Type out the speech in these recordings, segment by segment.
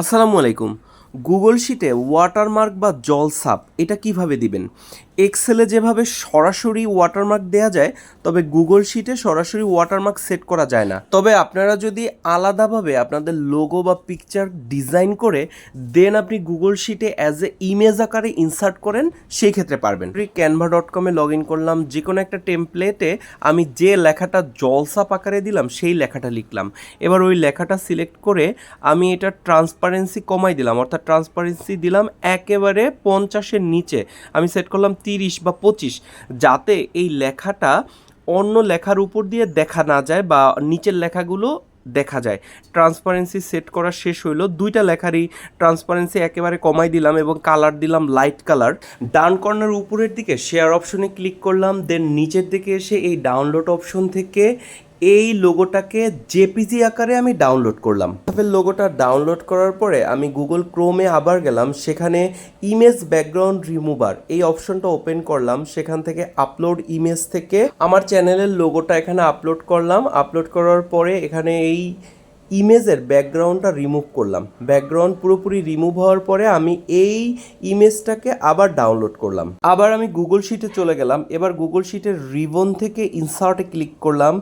আসসালামু আলাইকুম। গুগল শিটে ওয়াটারমার্ক বা জল সাপ এটা কীভাবে দিবেন? এক্সেলে যেভাবে সরাসরি ওয়াটারমার্ক দেওয়া যায়, তবে গুগল শিটে সরাসরি ওয়াটারমার্ক সেট করা যায় না। তবে আপনারা যদি আলাদাভাবে আপনাদের লোগো বা পিকচার ডিজাইন করে দেন আপনি গুগল শিটে অ্যাজ এ ইমেজ আকারে ইনসার্ট করেন, সেই ক্ষেত্রে পারবেন। ক্যানভা ডট কমে লগ ইন করলাম যে কোনো একটা টেমপ্লেটে আমি যে লেখাটা জলসাপ আকারে দিলাম, সেই লেখাটা লিখলাম। এবার ওই লেখাটা সিলেক্ট করে আমি এটা ট্রান্সপারেন্সি কমাই দিলাম, অর্থাৎ ট্রান্সপারেন্সি দিলাম একেবারে পঞ্চাশের নিচে। আমি সেট করলাম তিরিশ বা পঁচিশ, যাতে এই লেখাটা অন্য লেখার উপর দিয়ে দেখা না যায় বা নিচের লেখাগুলো দেখা যায়। ট্রান্সপারেন্সি সেট করা শেষ হইল। দুইটা লেখারই ট্রান্সপারেন্সি একেবারে কমাই দিলাম এবং কালার দিলাম লাইট কালার ডান কর্নার উপরের দিকে শেয়ার অপশনে ক্লিক করলাম দেন নিচের দিকে এসে এই ডাউনলোড অপশন থেকে এই লোগোটাকে জেপিজি আকারে আমি ডাউনলোড করলাম। অ্যাপের লোগোটা ডাউনলোড করার পরে আমি গুগল ক্রোমে আবার গেলাম, সেখানে ইমেজ ব্যাকগ্রাউন্ড রিমুভার এই অপশনটা ওপেন করলাম, সেখান থেকে আপলোড ইমেজ থেকে আমার চ্যানেলের লোগোটা এখানে আপলোড করলাম। আপলোড করার পরে এখানে এই ইমেজের ব্যাকগ্রাউন্ডটা রিমুভ করলাম। ব্যাকগ্রাউন্ড পুরোপুরি রিমুভ হওয়ার পরে আমি এই ইমেজটাকে আবার ডাউনলোড করলাম। আবার আমি গুগল শিটে চলে গেলাম। এবার গুগল শিটের রিবন থেকে ইনসার্টে ক্লিক করলাম।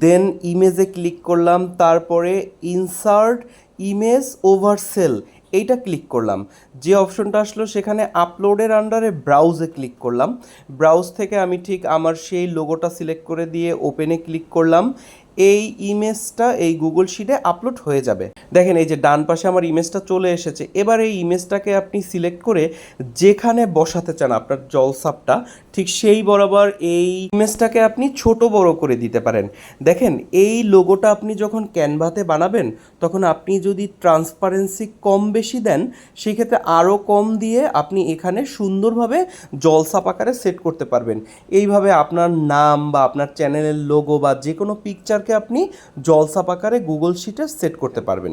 দেন ইমেজে ক্লিক করলাম। তারপরে ইনসার্ট ইমেজ ওভার সেল এইটা ক্লিক করলাম। যে অপশনটা আসলো সেখানে আপলোডের আন্ডারে ব্রাউজে ক্লিক করলাম। ব্রাউজ থেকে আমি ঠিক আমার সেই লোগোটা সিলেক্ট করে দিয়ে ওপেনে ক্লিক করলাম। এই ইমেজটা এই গুগল শিটে আপলোড হয়ে যাবে। দেখেন, এই যে ডান পাশে আমার ইমেজটা চলে এসেছে। এবার এই ইমেজটাকে আপনি সিলেক্ট করে যেখানে বসাতে চান আপনার জলসাপটা, ঠিক সেই বরাবর এই ইমেজটাকে আপনি ছোট বড় করে দিতে পারেন। দেখেন, এই লোগোটা আপনি যখন ক্যানভাতে বানাবেন, তখন আপনি যদি ট্রান্সপারেন্সি কম বেশি দেন সেই ক্ষেত্রে আরও কম দিয়ে আপনি এখানে সুন্দরভাবে জলসাপ আকারে সেট করতে পারবেন। এইভাবে আপনার নাম বা আপনার চ্যানেলের লোগো বা যে কোনো পিকচারকে আপনি জলসাপ আকারে গুগল শিটে সেট করতে পারবেন।